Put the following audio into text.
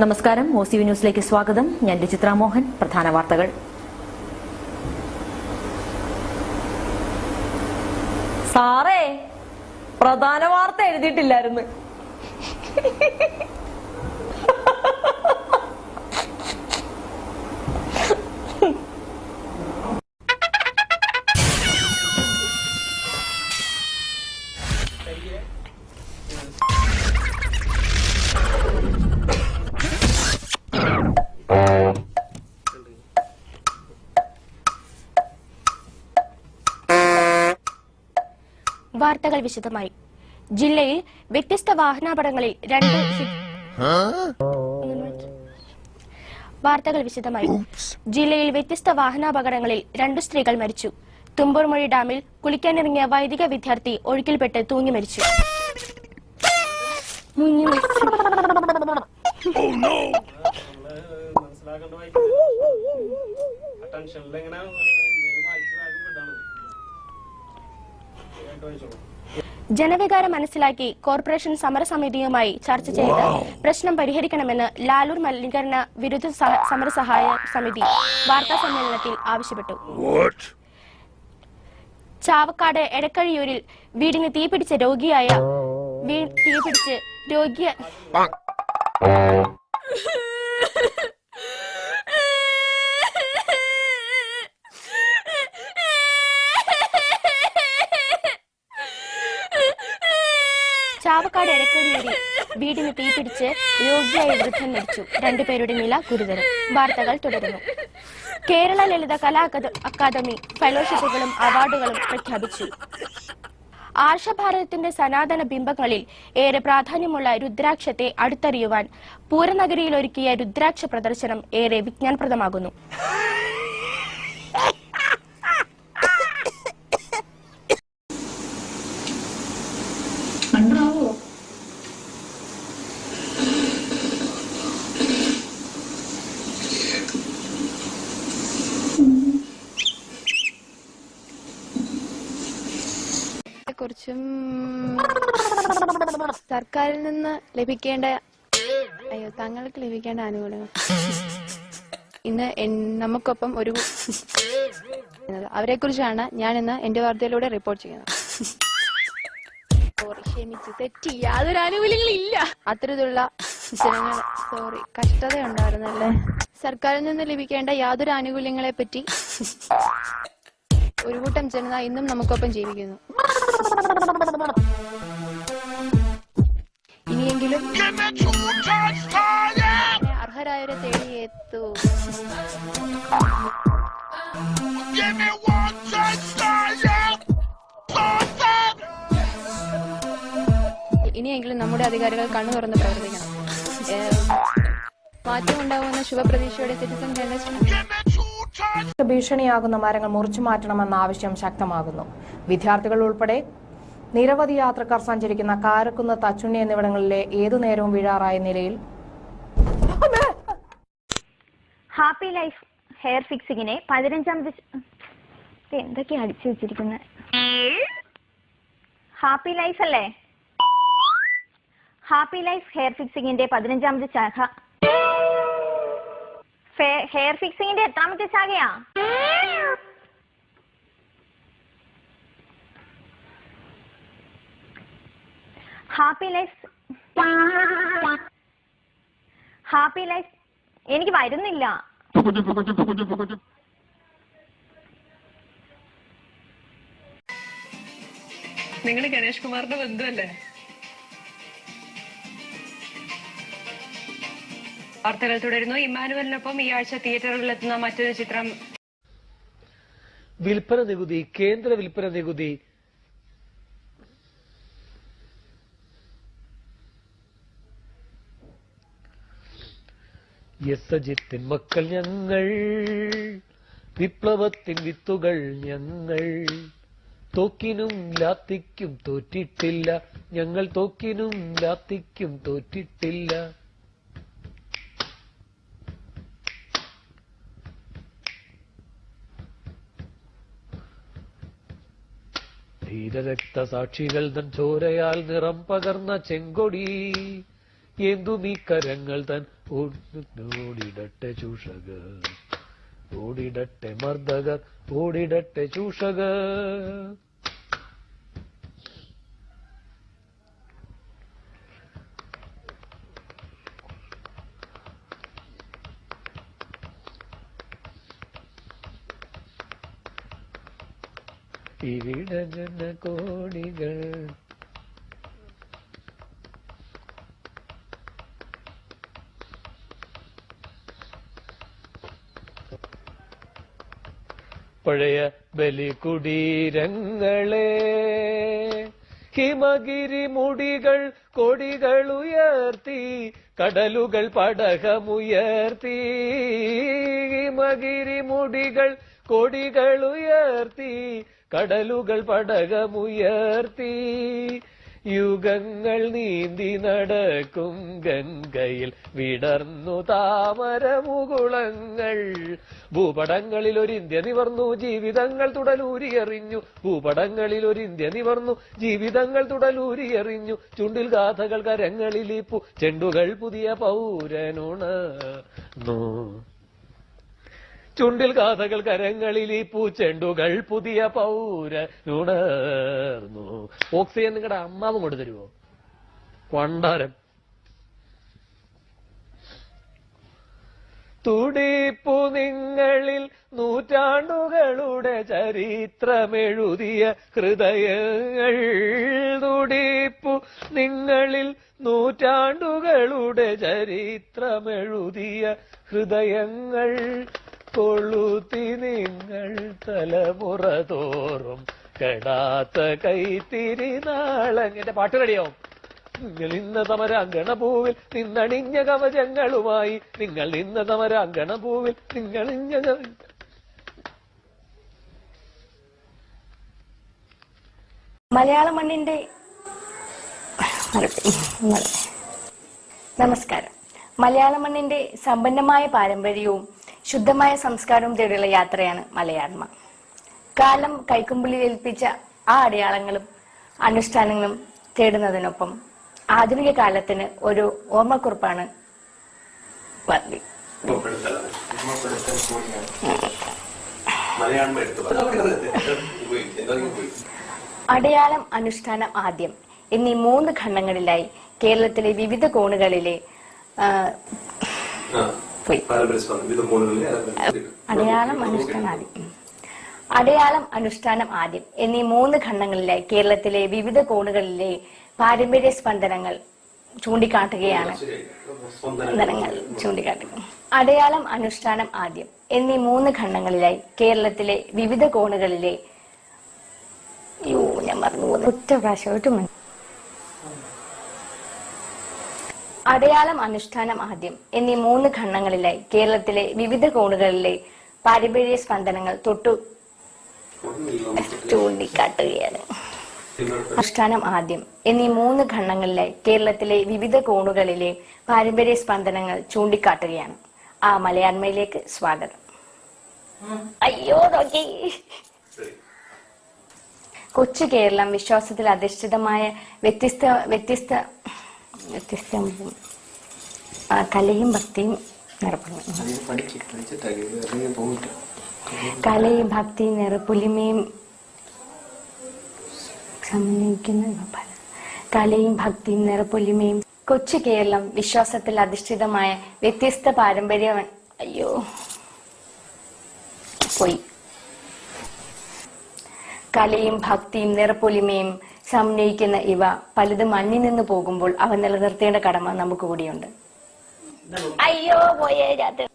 നമസ്കാരം. O C V ന്യൂസിലേക്ക് സ്വാഗതം. ഞാൻ രചിത്ര മോഹൻ. പ്രധാന വാർത്തകൾ. സാറേ പ്രധാന വാർത്ത എഴുതിയിട്ടില്ലായിരുന്നു. വാർത്തകൾ വിശദമായി. ജില്ലയിൽ വ്യത്യസ്ത വാഹനാപടങ്ങളിൽ രണ്ട് വാർത്തകൾ വിശദമായി. ജില്ലയിൽ വ്യത്യസ്ത വാഹനാപകടങ്ങളിൽ രണ്ടു സ്ത്രീകൾ മരിച്ചു. തുമ്പൂർമൊഴി ഡാമിൽ കുളിക്കാനിറങ്ങിയ വൈദിക വിദ്യാർത്ഥി ഒഴുക്കിൽപ്പെട്ട് തൂങ്ങി മരിച്ചു. മുങ്ങി മരിച്ചു. മനസ്സിലാക്കേണ്ട ജനവികാരം മനസ്സിലാക്കി കോർപ്പറേഷൻ സമരസമിതിയുമായി ചർച്ച ചെയ്ത് പ്രശ്നം പരിഹരിക്കണമെന്ന് ലാലൂർ മലിനീകരണ വിരുദ്ധ സമരസഹായ സമിതി വാർത്താ സമ്മേളനത്തിൽ ആവശ്യപ്പെട്ടു. ചാവക്കാട് എടക്കഴിയൂരിൽ വീടിന് തീപിടിച്ച രോഗിയായ തീപിടിച്ച് രോഗിയ വീടിന് തീപിടിച്ച് രോഗിയായ വൃദ്ധൻ മരിച്ചു. രണ്ടുപേരുടെ നില ഗുരുതരം. വാർത്തകൾ തുടരുന്നു. കേരള ലളിത കലാ അക്കാദമി ഫെലോഷിപ്പുകളും അവാർഡുകളും പ്രഖ്യാപിച്ചു. ആർഷഭാരതത്തിന്റെ സനാതന ബിംബങ്ങളിൽ ഏറെ പ്രാധാന്യമുള്ള രുദ്രാക്ഷത്തെ അടുത്തറിയുവാൻ പൂരനഗരിയിൽ ഒരുക്കിയ രുദ്രാക്ഷ പ്രദർശനം ഏറെ വിജ്ഞാനപ്രദമാകുന്നു. കുറിച്ചും സർക്കാരിൽ നിന്ന് ലഭിക്കേണ്ട അയ്യോ തങ്ങൾക്ക് ലഭിക്കേണ്ട ആനുകൂല്യങ്ങൾ. ഇന്ന് നമുക്കൊപ്പം ഒരു അവരെ കുറിച്ചാണ് ഞാൻ ഇന്ന് എന്റെ വാർത്തയിലൂടെ റിപ്പോർട്ട് ചെയ്യുന്നത്. തെറ്റി. യാതൊരു ആനുകൂല്യങ്ങളും ഇല്ല. അത്തരത്തിലുള്ള സോറി കഷ്ടത ഉണ്ടായിരുന്നല്ലേ സർക്കാരിൽ നിന്ന് ലഭിക്കേണ്ട യാതൊരു ആനുകൂല്യങ്ങളെ പറ്റി ഒരു കൂട്ടം ജനത ഇന്നും നമുക്കൊപ്പം ജീവിക്കുന്നു. ഇനിയെങ്കിലും അർഹരായവരെ തേടി എത്തൂ. ഇനിയെങ്കിലും നമ്മുടെ അധികാരികൾ കണ്ണു തുറന്ന് പ്രവർത്തിക്കണം. മാറ്റമുണ്ടാവുന്ന മാറ്റമുണ്ടാവുമെന്ന ശുഭപ്രതീക്ഷയോടെ സിറ്റിസൺ ജേർണലിസ്റ്റ് ഭീഷണിയാകുന്ന മരങ്ങൾ മുറിച്ചു മാറ്റണമെന്ന ആവശ്യം ശക്തമാകുന്നു. വിദ്യാർത്ഥികൾ ഉൾപ്പെടെ നിരവധി യാത്രക്കാർ സഞ്ചരിക്കുന്ന കാരക്കുന്ന് തച്ചുണ്ണി എന്നിവിടങ്ങളിലെ ഏതു നേരവും വീഴാറായ നിലയിൽ ഹാപ്പി ലൈഫ് ഹെയർ ഫിക്സിങ്ങിനെ പതിനഞ്ചാം എന്തൊക്കെയാ അടിച്ചു വെച്ചിരിക്കുന്നത് ഹാപ്പി ലൈഫ് അല്ലേ ഹാപ്പി ലൈഫ് ഹെയർ ഫിക്സിങ്ങിന്റെ പതിനഞ്ചാമത് ശാഖ ഹെയർ ഫിക്സിങ്ങിന്റെ എത്രാമത്തെ ശാഖയാ? ഹാപ്പി ലൈഫ് ഹാപ്പി ലൈഫ് എനിക്ക് വരുന്നില്ല. നിങ്ങൾ ഗണേഷ് കുമാറിന്റെ ബന്ധുവല്ലേ? വാർത്തകൾ തുടരുന്നു. ഇമ്മാനുവലിനൊപ്പം ഈ ആഴ്ച തിയേറ്ററുകളിലെത്തുന്ന മറ്റൊരു ചിത്രം. വിൽപ്പന നികുതി കേന്ദ്ര വിൽപ്പന നികുതി. യസജിത്തിൻ മക്കൾ ഞങ്ങൾ വിപ്ലവത്തിൻ വിത്തുകൾ ഞങ്ങൾ. തോക്കിനും ലാത്തിക്കും തോറ്റിട്ടില്ല. ഞങ്ങൾ തോക്കിനും ലാത്തിക്കും തോറ്റിട്ടില്ല. ധീരരക്തസാക്ഷികൾ തൻ നിറം പകർന്ന ചെങ്കൊടി. എന്തും ഈ കരങ്ങൾ തൻ ഓടിടട്ടെ ചൂഷകർ. ഓടിടട്ടെ മർദ്ദകർ. ഓടിടട്ടെ ചൂഷകർ. ഇവിടെ ജന കോടികൾ. പഴയ ബലികുടീരങ്ങളെ ഹിമഗിരി മുടികൾ കൊടികൾ ഉയർത്തി കടലുകൾ പടകമുയർത്തി ഹിമഗിരി മുടികൾ കൊടികൾ ഉയർത്തി കടലുകൾ പടകമുയർത്തി. യുഗങ്ങൾ നീന്തി നടക്കും ഗംഗയിൽ വിടർന്നു താമരമുകുളങ്ങൾ. ഭൂപടങ്ങളിൽ ഒരു ഇന്ത്യ നിവർന്നു ജീവിതങ്ങൾ തുടലൂരിയെറിഞ്ഞു. ഭൂപടങ്ങളിൽ ഒരു ഇന്ത്യ നിവർന്നു ജീവിതങ്ങൾ തുടലൂരിയെറിഞ്ഞു. ചുണ്ടിൽ ഗാഥകൾ കരങ്ങളിലിപ്പു ചെണ്ടുകൾ പുതിയ പൗരനുണർന്നു. ചുണ്ടിൽ കാഥകൾ കരങ്ങളിൽ ഈ പൂച്ചെണ്ടുകൾ പുതിയ പൗര ഉണർന്നു ഓക്സിജൻ നിങ്ങളുടെ അമ്മാവും കൊണ്ട് തരുമോ തുടിപ്പു നിങ്ങളിൽ നൂറ്റാണ്ടുകളുടെ ചരിത്രമെഴുതിയ ഹൃദയങ്ങൾ. തുടിപ്പു നിങ്ങളിൽ നൂറ്റാണ്ടുകളുടെ ചരിത്രമെഴുതിയ ഹൃദയങ്ങൾ. കൊളുത്തി നിങ്ങൾ തലമുറ തോറും കെടാത്ത കൈത്തിരി നാളങ്ങിന്റെ പാട്ട് റെഡിയാവും നിങ്ങൾ നിന്ന തമരാങ്കണപൂവിൽ നിന്നണിഞ്ഞ കവചങ്ങളുമായി നിങ്ങൾ നിന്ന തമരാങ്കണപൂവിൽ നിങ്ങളിഞ്ഞ മലയാള മണ്ണിന്റെ. നമസ്കാരം മലയാള മണ്ണിന്റെ സമ്പന്നമായ പാരമ്പര്യവും ശുദ്ധമായ സംസ്കാരവും തേടിയുള്ള യാത്രയാണ് മലയാണ്മ കാലം കൈക്കുമ്പിളിൽ ഏൽപ്പിച്ച ആ അടയാളങ്ങളും അനുഷ്ഠാനങ്ങളും തേടുന്നതിനൊപ്പം ആധുനിക കാലത്തിന് ഒരു ഓർമ്മക്കുറിപ്പാണ് വർദ്ധി അടയാളം അനുഷ്ഠാനം ആദ്യം. എന്നീ മൂന്ന് ഖണ്ഡങ്ങളിലായി കേരളത്തിലെ വിവിധ കോണുകളിലെ പോയി. അടയാളം അനുഷ്ഠാനം ആദ്യം അടയാളം അനുഷ്ഠാനം ആദ്യം. എന്നീ മൂന്ന് ഖണ്ഡങ്ങളിലെ കേരളത്തിലെ വിവിധ കോണുകളിലെ പാരമ്പര്യ സ്പന്ദനങ്ങൾ ചൂണ്ടിക്കാട്ടുകയാണ്. സ്പന്ദനങ്ങൾ ചൂണ്ടിക്കാട്ടുക. അടയാളം അനുഷ്ഠാനം ആദ്യം. എന്നീ മൂന്ന് ഖണ്ഡങ്ങളിലായി കേരളത്തിലെ വിവിധ കോണുകളിലെ യോ ഞാൻ മറന്നു പോകുന്നു ഒറ്റ പ്രാവശ്യം ഒറ്റ അടയാളം അനുഷ്ഠാനം ആദ്യം എന്നീ മൂന്ന് ഖണ്ഡങ്ങളിലായി കേരളത്തിലെ വിവിധ കോണുകളിലെ പാരമ്പര്യ സ്പന്ദനങ്ങൾ തൊട്ടു ചൂണ്ടിക്കാട്ടുകയാണ്. അനുഷ്ഠാനം ആദ്യം എന്നീ മൂന്ന് ഖണ്ഡങ്ങളിലായി കേരളത്തിലെ വിവിധ കോണുകളിലെ പാരമ്പര്യ സ്പന്ദനങ്ങൾ ചൂണ്ടിക്കാട്ടുകയാണ്. ആ മലയാണ്മയിലേക്ക് സ്വാഗതം. അയ്യോ നോക്കി കൊച്ചു കേരളം വിശ്വാസത്തിൽ അധിഷ്ഠിതമായ വ്യത്യസ്ത വ്യത്യസ്ത വ്യത്യസ്ത ആ, കലയും ഭക്തിയും നിറപ്പുന്നു കലയും ഭക്തിയും നിറപ്പുലിമയും സമന്വയിക്കുന്ന കലയും ഭക്തിയും നിറപ്പൊലിമയും കൊച്ചു കേരളം വിശ്വാസത്തിൽ അധിഷ്ഠിതമായ വ്യത്യസ്ത പാരമ്പര്യ അയ്യോ പോയി. കലയും ഭക്തിയും നിറപ്പൊലിമയും സമന്വയിക്കുന്ന ഇവ പലതും മണ്ണിൽ നിന്ന് പോകുമ്പോൾ അവ നിലനിർത്തേണ്ട കടമ നമുക്ക് കൂടിയുണ്ട്. അയ്യോ പോയേ രാത്രി.